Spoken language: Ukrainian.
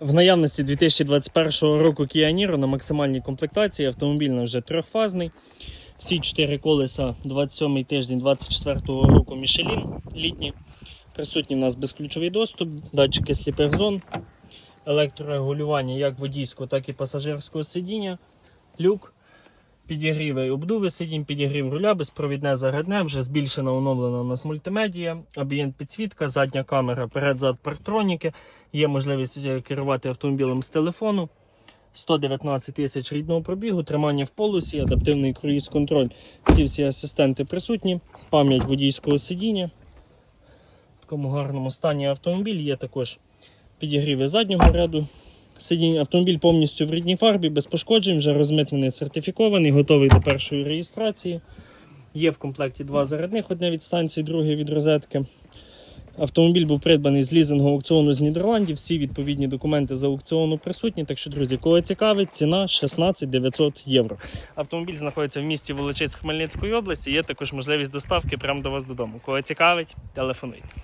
В наявності 2021 року Niro на максимальній комплектації автомобіль вже трьохфазний. Всі чотири колеса 27 тиждень 24 року Мішелін літні. Присутній у нас безключовий доступ, датчики сліпих зон, електрорегулювання як водійського, так і пасажирського сидіння, люк, підігріви і обдуви сидінь, підігрів руля, безпровідне зарядне, вже збільшена оновлена у нас мультимедія, амбієнт підсвітка, задня камера, перед-зад партроніки. Є можливість е, керувати автомобілем з телефону. 119 тисяч рідного пробігу, тримання в полосі, адаптивний круїз-контроль. Ці всі асистенти присутні, пам'ять водійського сидіння. В такому гарному стані автомобіль є також підігріви заднього ряду. Сидінь автомобіль повністю в рідній фарбі, без пошкоджень, вже розмитнений, сертифікований, готовий до першої реєстрації. Є в комплекті два зарядних, одне від станції, друге від розетки. Автомобіль був придбаний з лізингового аукціону з Нідерландів. Всі відповідні документи з аукціону присутні. Так що, друзі, кого цікавить, ціна 16 900 євро. Автомобіль знаходиться в місті Волочиськ Хмельницької області. Є також можливість доставки прямо до вас додому. Кого цікавить, телефонуйте.